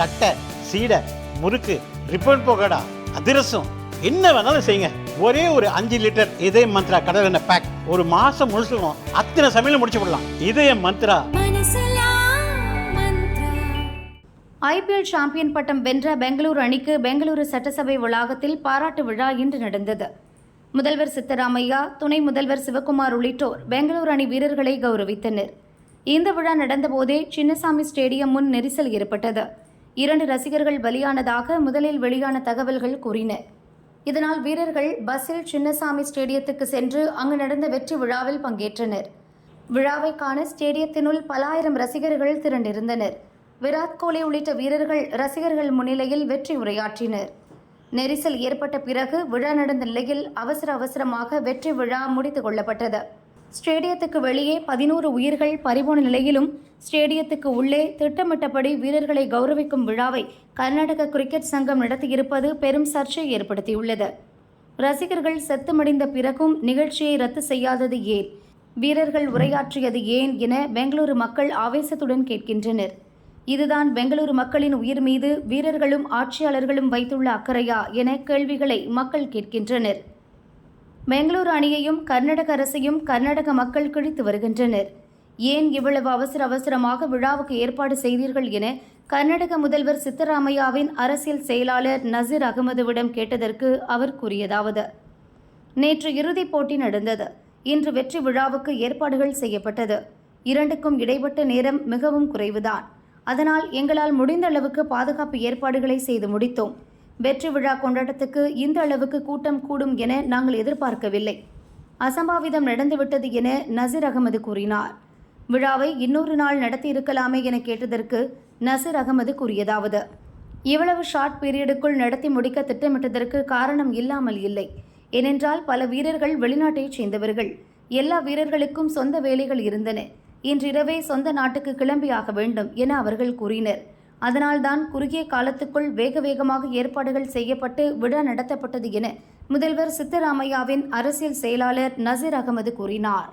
தட்டை சீடை முறுக்கு ரிப்பன் போகடா அதிரசம் என்ன வேணாலும் செய்யுங்க. ஒரே ஒரு அஞ்சு லிட்டர் இதய மந்த்ரா கடல் எண்ணெய் பேக் ஒரு மாசம் முழுசுக்கும் அத்தனை சமையல் முடிச்சு விடலாம் இதய மந்த்ரா. ஐபிஎல் சாம்பியன் பட்டம் வென்ற பெங்களூரு அணிக்கு பெங்களூரு சட்டசபை வளாகத்தில் பாராட்டு விழா இன்று நடந்தது. முதல்வர் சித்தராமையா துணை முதல்வர் சிவகுமார் உள்ளிட்டோர் பெங்களூரு அணி வீரர்களை கௌரவித்தனர். இந்த விழா நடந்தபோதே சின்னசாமி ஸ்டேடியம் முன் நெரிசல் ஏற்பட்டது. இரண்டு ரசிகர்கள் பலியானதாக முதலில் வெளியான தகவல்கள் கூறின. இதனால் வீரர்கள் பஸ்ஸில் சின்னசாமி ஸ்டேடியத்துக்கு சென்று அங்கு நடந்த வெற்றி விழாவில் பங்கேற்றனர். விழாவை காண ஸ்டேடியத்தினுள் பல ஆயிரம் ரசிகர்கள் திரண்டிருந்தனர். விராட் கோலி உள்ளிட்ட வீரர்கள் ரசிகர்கள் முன்னிலையில் வெற்றி உரையாற்றினர். நெரிசல் ஏற்பட்ட பிறகு விழா நடந்த நிலையில் அவசர அவசரமாக வெற்றி விழா முடித்துக் கொள்ளப்பட்டது. ஸ்டேடியத்துக்கு வெளியே பதினோரு உயிர்கள் பறிபோன நிலையிலும் ஸ்டேடியத்துக்கு உள்ளே திட்டமிட்டபடி வீரர்களை கௌரவிக்கும் விழாவை கர்நாடக கிரிக்கெட் சங்கம் நடத்தியிருப்பது பெரும் சர்ச்சை ஏற்படுத்தியுள்ளது. ரசிகர்கள் செத்துமடைந்த பிறகும் நிகழ்ச்சியை ரத்து செய்யாதது ஏன்? வீரர்கள் உரையாற்றியது ஏன் என பெங்களூரு மக்கள் ஆவேசத்துடன் கேட்கின்றனர். இதுதான் பெங்களூரு மக்களின் உயிர் மீது வீரர்களும் ஆட்சியாளர்களும் வைத்துள்ள அக்கறையா என கேள்விகளை மக்கள் கேட்கின்றனர். பெங்களூரு அணியையும் கர்நாடக அரசையும் கர்நாடக மக்கள் கிழித்து வருகின்றனர். ஏன் இவ்வளவு அவசர அவசரமாக விழாவுக்கு ஏற்பாடு செய்தீர்கள் என கர்நாடக முதல்வர் சித்தராமையாவின் அரசியல் செயலாளர் நசீர் அகமதுவிடம் கேட்டதற்கு அவர் கூறியதாவது. நேற்று இறுதிப் போட்டி நடந்தது. இன்று வெற்றி விழாவுக்கு ஏற்பாடுகள் செய்யப்பட்டது. இரண்டுக்கும் இடைப்பட்ட நேரம் மிகவும் குறைவுதான். அதனால் எங்களால் முடிந்த அளவுக்கு பாதுகாப்பு ஏற்பாடுகளை செய்து முடித்தோம். வெற்றி விழா கொண்டாட்டத்துக்கு இந்த அளவுக்கு கூட்டம் கூடும் என நாங்கள் எதிர்பார்க்கவில்லை. அசம்பாவிதம் நடந்துவிட்டது என நசீர் அகமது கூறினார். விழாவை இன்னொரு நாள் நடத்தியிருக்கலாமே என கேட்டதற்கு நசீர் அகமது கூறியதாவது இவ்வளவு ஷார்ட் பீரியடுக்குள் நடத்தி முடிக்க திட்டமிட்டதற்கு காரணம் இல்லாமல் இல்லை. ஏனென்றால் பல வீரர்கள் வெளிநாட்டைச் சேர்ந்தவர்கள். எல்லா வீரர்களுக்கும் சொந்த வேலைகள் இருந்தன. இன்றிரவே சொந்த நாட்டுக்கு கிளம்பியாக வேண்டும் என அவர்கள் கூறினர். அதனால்தான் குறுகிய காலத்துக்குள் வேக வேகமாக ஏற்பாடுகள் செய்யப்பட்டு விழா நடத்தப்பட்டது என முதல்வர் சித்தராமையாவின் அரசியல் செயலாளர் நசீர் அகமது கூறினார்.